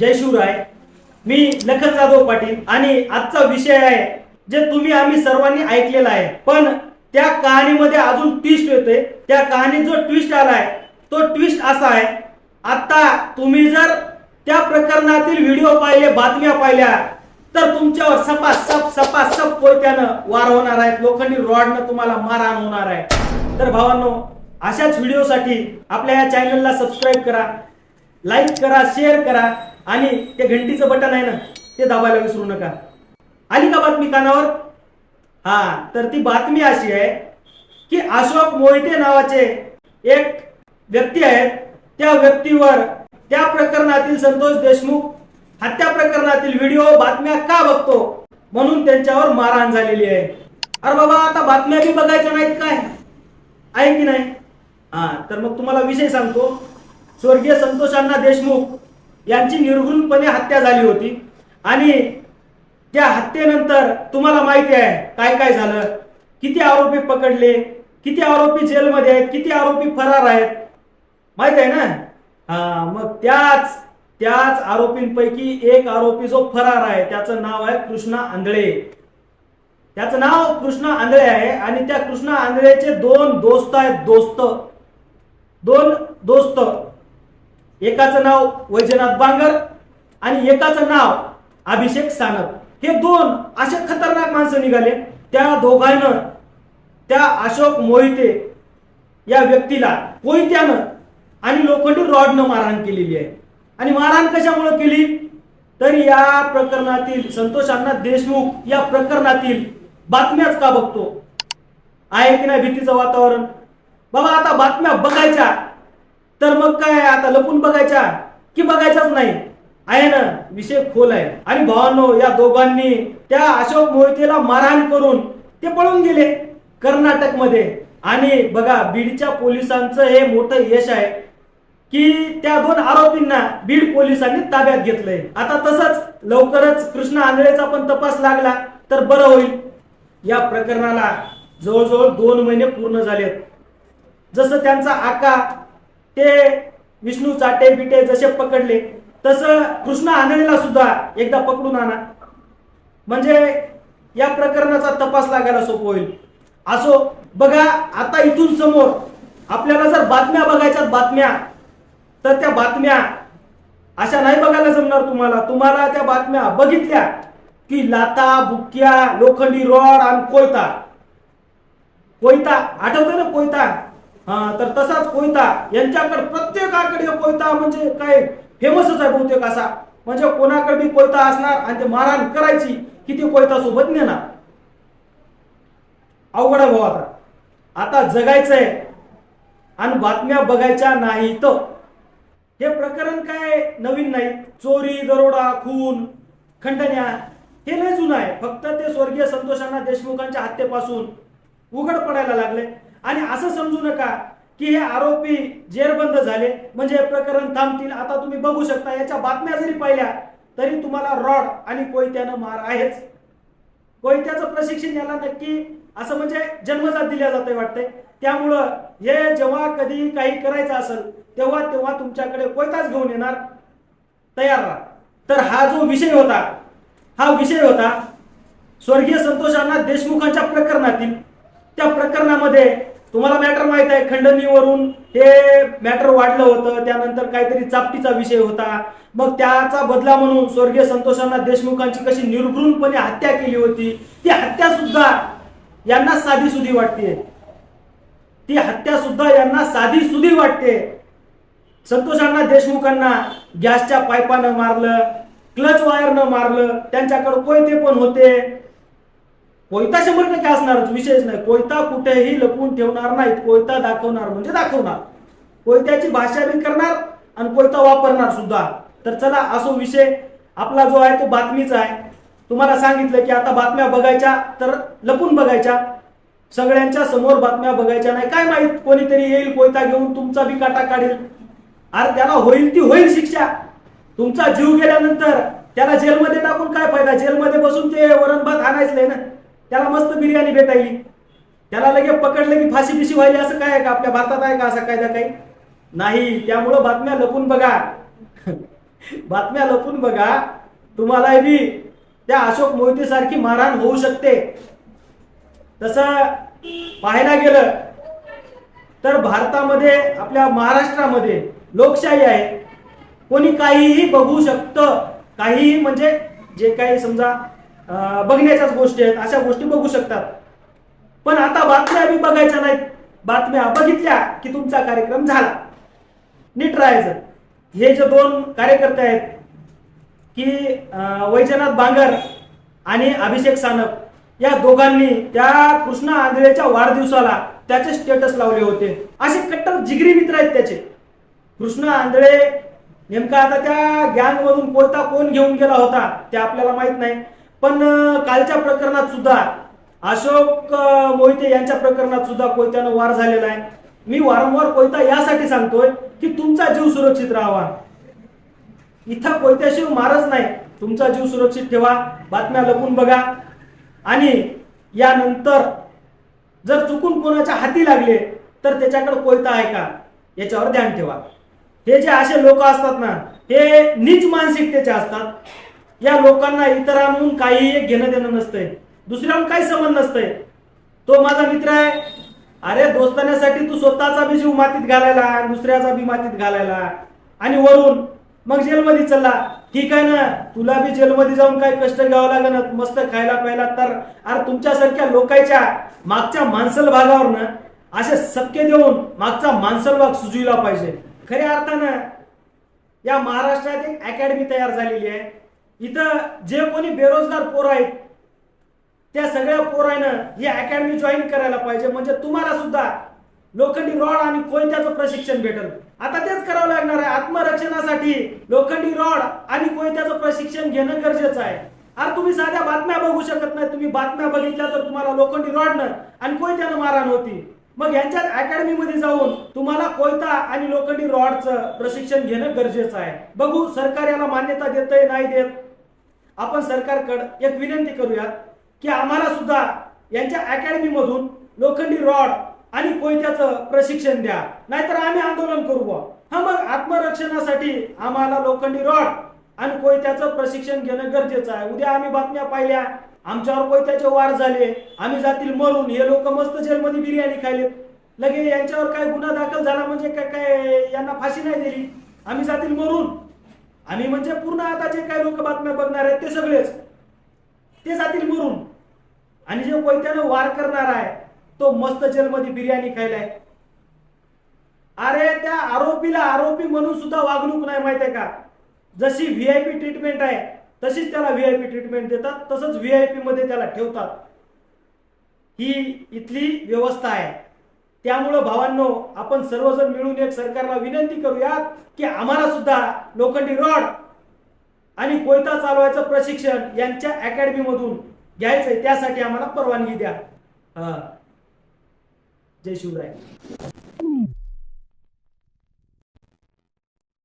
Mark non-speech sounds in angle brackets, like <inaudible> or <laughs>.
जय शिवराय मी लखन जाधव पाटील आणि आजचा विषय आहे जे तुम्ही आम्ही सर्वांनी ऐकलेला आहे. पण त्या कहाणीमध्ये अजून ट्विस्ट येतोय. त्या कहाणीत जो ट्विस्ट आलाय तो ट्विस्ट असा आहे. आता तुम्ही जर त्या प्रकरणातील व्हिडिओ पाहिले बातम्या पाहिल्या तर तुमच्यावर सपा सप सपा सप कोयत्यानं वार होणार आहेत. लोखंडी रॉडनं तुम्हाला मारहाण होणार आहे. तर भावांनो अशाच व्हिडिओसाठी आपल्या या चॅनलला सबस्क्राईब करा लाईक करा शेअर करा. आणि ते घंटीचं बटन आहे ना ते दाबायला विसरू नका. आली का बातमी कानावर? हा तर ती बातमी अशी आहे की अशोक मोहिते नावाचे एक व्यक्ती आहेत त्या व्यक्तीवर त्या प्रकरणातील संतोष देशमुख हत्या प्रकरणातील व्हिडिओ बातम्या का बघतो? म्हणून त्यांच्यावर मारहाण झालेली आहे. अरे बाबा आता बातम्या बी बघायच्या नाहीत काय? आहे की नाही? हा तर मग तुम्हाला विषय सांगतो. स्वर्गीय संतोषांना देशमुख यांची निर्घृणपणे हत्या झाली होती. आणि त्या हत्येनंतर तुम्हाला माहिती आहे काय काय झालं? किती आरोपी पकडले? किती आरोपी जेलमध्ये आहेत? किती आरोपी फरार आहेत? माहीत आहे ना? हा मग त्याच त्याच आरोपींपैकी एक आरोपी जो फरार आहे त्याचं नाव आहे कृष्णा आंधळे. त्याचं नाव कृष्णा आंधळे आहे आणि त्या कृष्णा आंधळेचे दोन दोस्त आहेत दोस्त. दोन दोस्त. एकाचं नाव वैजनाथ बांगर आणि एकाचं नाव अभिषेक सानप. हे दोन असे खतरनाक माणसं निघाले. त्या दोघांनं त्या अशोक मोहिते या व्यक्तीला कोयत्यानं आणि लोखंडी रॉडनं मारहाण केलेली आहे. आणि मारहाण कशामुळे केली? तर या प्रकरणातील संतोष अण्णा देशमुख या प्रकरणातील बातम्याच का बघतो? आहे की नाही भीतीचं वातावरण? बाबा आता बातम्या बघायच्या. तर मग काय आता लपून बघायच्या? की बघायच्याच नाही? आहे ना विषय खोल आहे. आणि भावांनो या दोघांनी त्या अशोक मोहितेला मारहाण करून ते पळून गेले कर्नाटकमध्ये आणि बघा बीडच्या पोलिसांचं हे मोठं यश आहे की त्या दोन आरोपींना बीड पोलिसांनी ताब्यात घेतलंय. आता तसंच लवकरच कृष्णा आंधळेचा पण तपास लागला तर बरं होईल. या प्रकरणाला जवळजवळ दोन महिने पूर्ण झालेत. जसं त्यांचा आका ते विष्णू चाटे बिटे जसे पकडले तसं कृष्ण आंधळेला सुद्धा एकदा पकडून आणा. म्हणजे या प्रकरणाचा तपास लागायला सोपं होईल. असो बघा आता इथून समोर आपल्याला जर बातम्या बघायच्या बातम्या तर त्या बातम्या अशा नाही बघायला जमणार तुम्हाला. तुम्हाला त्या बातम्या बघितल्या की लाता बुक्या लोखंडी रॉड आणि कोयता. कोयता आठवतं ना कोयता? हा तर तसाच कोयता. यांच्याकडे प्रत्येकाकडे कोयता म्हणजे काय फेमसच आहे बहुतेक असा. म्हणजे कोणाकडे बी कोयता असणार आणि ते मारहाण करायची की ते कोयता सोबत नेणार. अवघड आहे भाऊ आता. आता जगायचंय आणि बातम्या बघायच्या नाहीत. हे प्रकरण काय नवीन नाही. चोरी दरोडा खून खंडण्या हे लय जुनं आहे. फक्त ते स्वर्गीय संतोषांना देशमुखांच्या हत्येपासून उघड पडायला लागले. आणि असं समजू नका की हे आरोपी जेरबंद झाले. म्हणजे हे प्रकरण थांबतील. आता तुम्ही बघू शकता याच्या बातम्या जरी पाहिल्या तरी तुम्हाला रॉड आणि कोयत्यानं मार आहेच. कोयत्याचं प्रशिक्षण याला नक्की असं म्हणजे जन्मजात दिल्या जाते वाटतंय. त्यामुळं हे जेव्हा कधी काही करायचं असेल तेव्हा तेव्हा तुमच्याकडे कोयताच घेऊन येणार तयार राहा. तर हा जो विषय होता हा विषय होता स्वर्गीय संतोषांना देशमुखांच्या प्रकरणातील. त्या प्रकरणामध्ये तुम्हाला मॅटर माहीत आहे खंडणीवरून हे मॅटर वाढलं होतं त्यानंतर काहीतरी चापटीचा विषय होता. मग त्याचा बदला म्हणून स्वर्गीय संतोषांना देशमुखांची कशी निर्घृणपणे हत्या केली होती ती हत्या सुद्धा यांना साधी सुधी वाटते. ती हत्या सुद्धा यांना साधी सुधी वाटते. संतोषांना देशमुखांना गॅसच्या पायपानं मारलं क्लच वायरनं मारलं त्यांच्याकडे कोयते पण होते. कोयता शंभर टक्के असणारच विषयच नाही. कोयता कुठेही लपवून ठेवणार नाहीत. कोयता दाखवणार म्हणजे दाखवणार. कोयत्याची भाषा बी करणार आणि कोयता वापरणार सुद्धा. तर चला असो विषय. आपला जो आहे तो बातमीचा आहे. तुम्हाला सांगितलं की आता बातम्या बघायच्या तर लपून बघायच्या. सगळ्यांच्या समोर बातम्या बघायच्या नाही. काय माहीत कोणीतरी येईल कोयता घेऊन तुमचा बी काटा काढेल. अरे त्याला होईल ती होईल शिक्षा. तुमचा जीव गेल्यानंतर त्याला जेलमध्ये टाकून काय फायदा? जेलमध्ये बसून ते वरण भात आणायचंय ना. त्याला मस्त बिर्याणी भेटायली. त्याला लगे पकडलं की फाशी पिशी व्हायली. असं काय आहे का? आपल्या भारतात आहे का? असा कायदा काही? नाही. त्यामुळं बातम्या लपून बघा. <laughs> बातम्या लपून बघा. तुम्हाला बी त्या अशोक मोहिते सारखी मारहाण होऊ शकते. तसं पाहायला गेलं तर भारतामध्ये आपल्या महाराष्ट्रामध्ये लोकशाही आहे. कोणी काहीही बघू शकतं. काहीही म्हणजे जे काही समजा बघण्याच्याच गोष्टी आहेत अशा गोष्टी बघू शकतात. पण आता बातम्या आम्ही बघायच्या नाहीत. बातम्या बघितल्या की तुमचा कार्यक्रम झाला. नीट राहायचं. हे जे दोन कार्यकर्ते आहेत की वैजनाथ बांगर आणि अभिषेक सानप या दोघांनी त्या कृष्णा आंधळेच्या वाढदिवसाला त्याचे स्टेटस लावले होते. असे कट्टर जिगरी मित्र आहेत त्याचे. कृष्णा आंधळे नेमका आता त्या गँग मधून कोणता कोण घेऊन गेला होता ते आपल्याला माहीत नाही. पण कालच्या प्रकरणात सुद्धा अशोक मोहिते यांच्या प्रकरणात सुद्धा कोयत्यानं वार झालेला आहे. मी वारंवार कोयता यासाठी सांगतोय की तुमचा जीव सुरक्षित राहावा. इथं कोयत्याशिवाय मारच नाही. तुमचा जीव सुरक्षित ठेवा. बातम्या लपून बघा. आणि यानंतर जर चुकून कोणाच्या हाती लागले तर त्याच्याकडे कोयता आहे का? याच्यावर ध्यान ठेवा. हे जे असे लोक असतात ना हे नीच मानसिकतेचे असतात. या लोकांना इतरांहून काही घेणं देणं नसतंय. दुसऱ्याहून काही संबंध नसतंय. तो माझा मित्र आहे. अरे दोस्तान्यासाठी तू स्वतःचा बी जीव मातीत घालायला दुसऱ्याचा बी मातीत घालायला. आणि वरून मग जेलमध्ये चला. ठीक आहे ना? तुला बी जेलमध्ये जाऊन काही कष्ट घ्यावं लागेल मस्त खायला प्यायला. तर अरे तुमच्यासारख्या लोकांच्या मागच्या माणसल भागावर ना असे सत्य देऊन मागचा माणसल भाग सुजविला पाहिजे. खऱ्या अर्थानं या महाराष्ट्रात एक अकॅडमी तयार झालेली आहे. इथं जे कोणी बेरोजगार पोर आहेत त्या सगळ्या पोरानं ही अकॅडमी जॉईन करायला पाहिजे. म्हणजे तुम्हाला सुद्धा लोखंडी रॉड आणि कोयत्याचं प्रशिक्षण भेटल. आता तेच करावं लागणार आहे. आत्मरक्षणासाठी लोखंडी रॉड आणि कोयत्याचं प्रशिक्षण घेणं गरजेचं आहे. अरे तुम्ही साध्या बातम्या बघू शकत नाही. तुम्ही बातम्या बघितल्या तर तुम्हाला लोखंडी रॉडनं आणि कोयत्यानं मारहाण होती. मग यांच्यात अकॅडमीमध्ये जाऊन तुम्हाला कोयता आणि लोखंडी रॉडचं प्रशिक्षण घेणं गरजेचं आहे. बघू सरकार याला मान्यता देत नाही देत? आपण सरकारकडं एक विनंती करूयात की आम्हाला सुद्धा यांच्या अकॅडमीमधून लोखंडी रॉड आणि कोयत्याचं प्रशिक्षण द्या. नाहीतर आम्ही आंदोलन करू बुवा. हा मग आत्मरक्षणासाठी आम्हाला लोखंडी रॉड आणि कोयत्याचं प्रशिक्षण घेणं गरजेचं आहे. उद्या आम्ही बातम्या पाहिल्या. आमच्यावर कोयत्याचे वार झाले. आम्ही जातील मरून. हे लोक मस्त जेलमध्ये बिर्याणी खायले. लगे यांच्यावर काय गुन्हा दाखल झाला म्हणजे काय काय यांना फाशी नाही दिली? आम्ही जातील मरून. आणि म्हणजे पूर्ण आता जे काही लोक बातम्या बघणार आहेत ते सगळेच. ते जातील मरून. आणि जे कोयत्यानं वार करणार आहे तो मस्त जेलमध्ये बिर्याणी खायलाय. अरे त्या आरोपीला आरोपी म्हणून सुद्धा वागणूक नाही माहिती आहे का? जशी व्हीआयपी ट्रीटमेंट आहे तशीच त्याला व्हीआयपी ट्रीटमेंट देतात तसंच व्हीआयपी मध्ये त्याला ठेवतात. ही इथली व्यवस्था आहे. त्यामुळं भावांनो आपण सर्वजण मिळून एक सरकारला विनंती करूयात की आम्हाला सुद्धा लोखंडी रॉड आणि कोयता चालवायचं प्रशिक्षण यांच्या अकॅडमीमधून घ्यायचंय. त्यासाठी आम्हाला परवानगी द्या. जय शिवराय.